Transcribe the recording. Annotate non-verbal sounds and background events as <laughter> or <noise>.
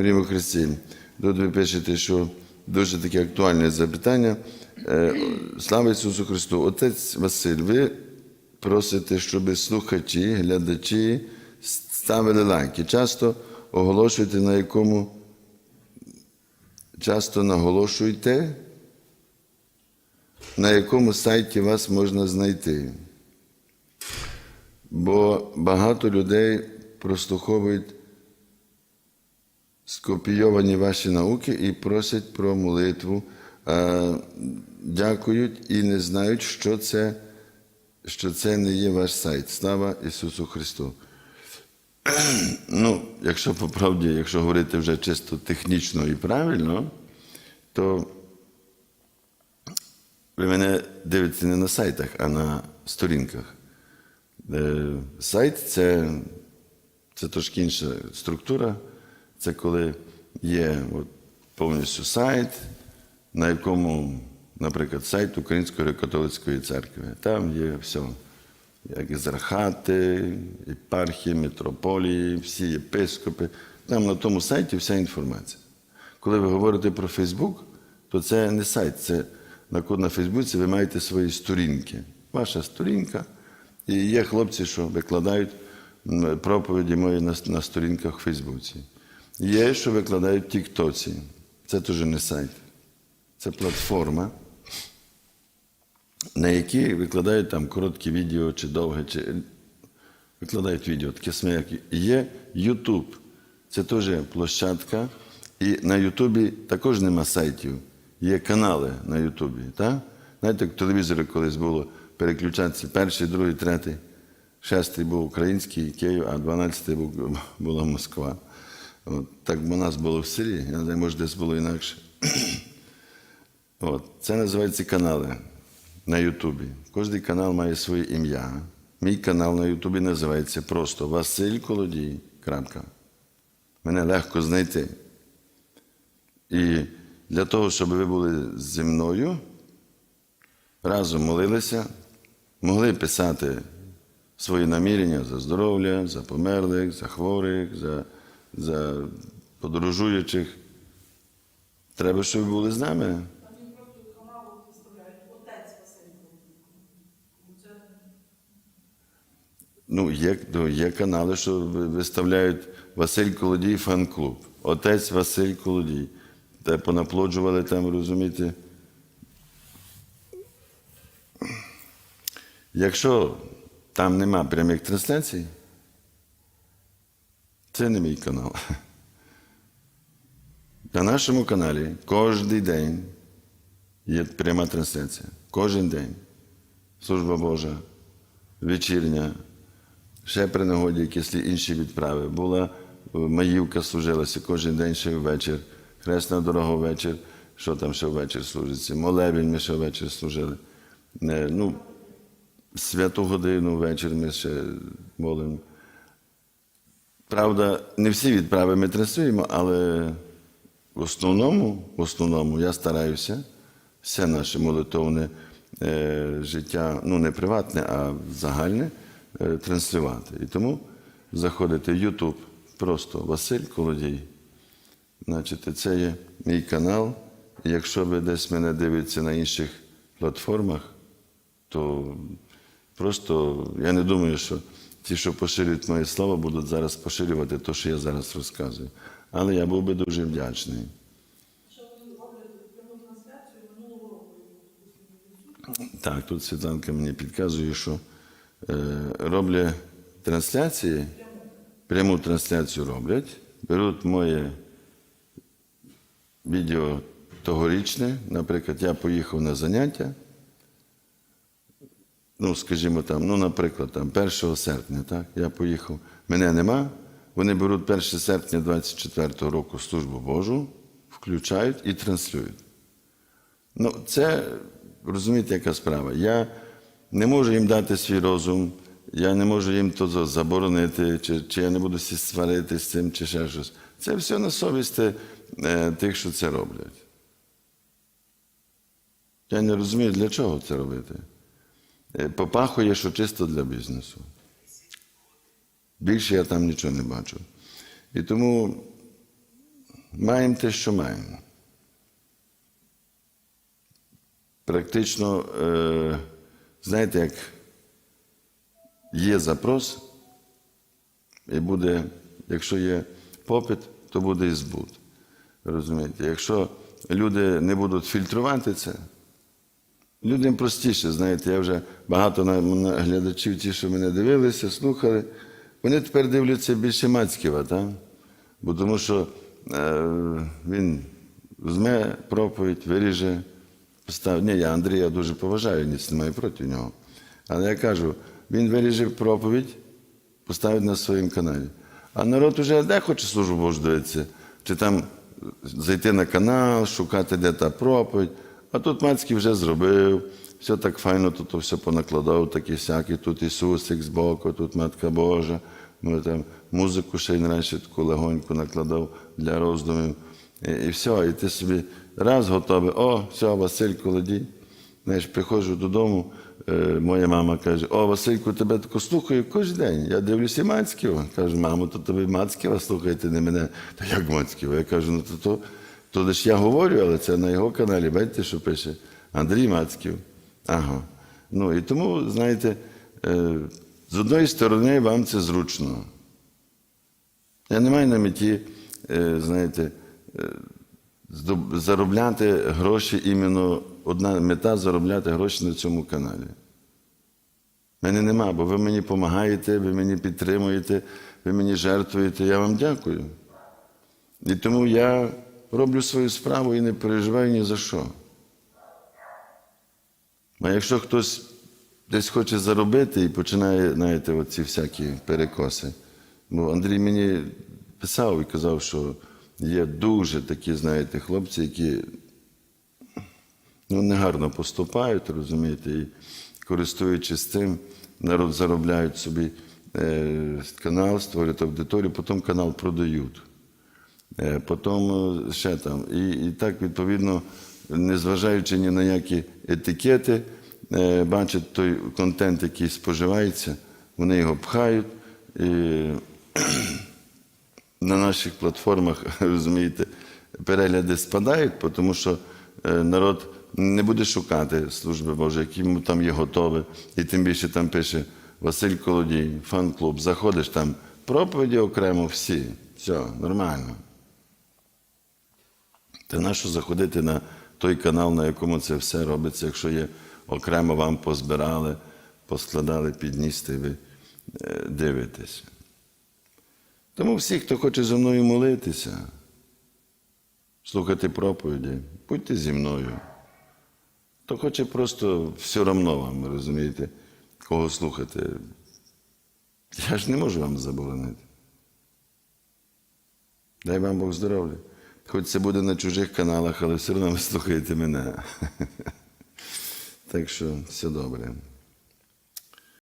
Мирімо Христі. Тут ви пишете, що дуже таке актуальне запитання. Е, Слава Ісусу Христу! Отець Василь, ви просите, щоб слухачі, глядачі ставили лайки. Часто оголошуєте, на якому часто наголошуйте, на якому сайті вас можна знайти. Бо багато людей прослуховують скопійовані ваші науки і просять про молитву, а дякують і не знають, що це, що це не є ваш сайт. Слава Ісусу Христу. Ну, якщо по правді, якщо говорити вже чисто технічно і правильно, то ви мене дивитеся не на сайтах, а на сторінках. Е, Сайт це, це трошки інша структура. Це коли є от, повністю сайт, на якому, наприклад, сайт Української греко-католицької церкви. Там є все. Як ізрахати, єпархії, митрополії, всі єпископи. Там на тому сайті вся інформація. Коли ви говорите про Фейсбук, то це не сайт, це на Фейсбуці ви маєте свої сторінки. Ваша сторінка. І є хлопці, що викладають проповіді мої на, на сторінках в Фейсбуці. Є, що викладають в Тіктоці. Це теж не сайт. Це платформа, на якій викладають там короткі відео чи довге, чи викладають відео, таке саме, є YouTube. Це теж площадка. І на Ютубі також нема сайтів. Є канали на Ютубі. Так? Знаєте, як телевізори колись було переключатися перший, другий, третій, шестий був український Київ, а дванадцятий була Москва. От, так у нас було в селі, я не знаю, може десь було інакше. <clears throat> От, це називаються канали на Ютубі. Кожний канал має своє ім'я. Мій канал на Ютубі називається просто Василь Колодій. Крапка. Мене легко знайти. І для того, щоб ви були зі мною, разом молилися, могли писати свої намірення за здоров'я, за померлих, за хворих, за, за подорожуючих. Треба, щоб ви були з нами. Ну, є, ну, є канали, що виставляють Василь Колодій фан-клуб. Отець Василь Колодій. Те понаплоджували там, розумієте. Якщо там нема прямих трансляцій, це не мій канал. На нашому каналі кожен день є пряма трансляція. Кожен день. Служба Божа, вечірня, ще при нагоді якісь інші відправи. Була е, маївка служилася кожен день ще ввечір. Хресна дорога ввечір. Що там ще ввечір служиться? Молебень ми ще ввечір служили. Не, ну, святу годину ввечір ми ще молимо. Правда, не всі відправи ми трасуємо, але в основному, в основному я стараюся все наше молитовне е, життя, ну не приватне, а загальне, е, транслювати. І тому заходите в YouTube, просто Василь Колодій. Значить, це є мій канал. Якщо ви десь мене дивитеся на інших платформах, то просто я не думаю, що ті, що поширюють моє слово, будуть зараз поширювати те, що я зараз розказую. Але я був би дуже вдячний. Так, тут Світланка мені підказує, що е, роблять трансляції, пряму трансляцію роблять, беруть моє відео тогорічне. Наприклад, я поїхав на заняття. Ну, скажімо там, ну, наприклад, там 1 серпня, так, я поїхав. Мене нема. Вони беруть 1 серпня 24 року службу Божу, включають і транслюють. Ну, це розумієте, яка справа. Я не можу їм дати свій розум, я не можу їм то заборонити, чи, чи я не буду сварити з цим, чи ще щось. Це все на совісті е, тих, що це роблять. Я не розумію, для чого це робити. Е, Попахує, що чисто для бізнесу. Більше я там нічого не бачу. І тому маємо те, що маємо. Практично, е, знаєте, як є запрос, і буде, якщо є попит, то буде і збут. Розумієте? Якщо люди не будуть фільтрувати це, людям простіше, знаєте, я вже багато на, глядачів, ті, що мене дивилися, слухали, вони тепер дивляться більше Мацьківа, так? Бо тому що е, він візьме проповідь, виріже, поставить. Ні, я Андрія дуже поважаю, ніц не маю проти нього. Але я кажу, він виріже проповідь, поставить на своєму каналі. А народ уже де хоче службу Божу дивитися, чи там зайти на канал, шукати, де та проповідь. А тут Мацький вже зробив, все так файно, тут все понакладав, такі всякі, тут Ісусик збоку, тут Матка Божа. Ми там музику ще й раніше таку легоньку накладав для роздумів. І, і все, і ти собі раз готовий, о, все, Василь Колодій. Знаєш, приходжу додому, е, моя мама каже: О, Васильку, тебе тако слухаю кожен день. Я дивлюся Мацьківа. Кажу, мамо, то тобі Мацьківа слухайте, не мене. Та як Мацьківа? Я кажу, ну то, то, то лиш я говорю, але це на його каналі. Бачите, що пише Андрій Мацьків. Ага. Ну і тому, знаєте, е, з одної сторони вам це зручно. Я не маю на меті, е, знаєте, е, заробляти гроші іменно одна мета заробляти гроші на цьому каналі. Мене нема, бо ви мені допомагаєте, ви мені підтримуєте, ви мені жертвуєте. Я вам дякую. І тому я роблю свою справу і не переживаю ні за що. А якщо хтось десь хоче заробити і починає, знаєте, оці всякі перекоси. Бо Андрій мені писав і казав, що є дуже такі, знаєте, хлопці, які ну, негарно поступають, розумієте, і користуючись цим, народ заробляють собі е, канал, створюють аудиторію, потім канал продають. Е, Потім е, ще там. І, і так, відповідно, незважаючи ні на які етикети, е, бачать той контент, який споживається, вони його пхають. І <clears throat> на наших платформах, <laughs> розумієте, перегляди спадають, тому що народ не буде шукати служби Божої, які йому там є готові. І тим більше там пише Василь Колодій, фан-клуб. Заходиш там, проповіді окремо всі. Все, нормально. Та нащо заходити на той канал, на якому це все робиться, якщо є окремо вам позбирали, поскладали під ніс, і ви е, дивитеся. Тому всі, хто хоче зі мною молитися, слухати проповіді, будьте зі мною. Хто хоче просто все одно вам, розумієте, кого слухати. Я ж не можу вам заборонити. Дай вам Бог здоров'я. Хоч це буде на чужих каналах, але все одно ви слухаєте мене. <laughs> Так що все добре.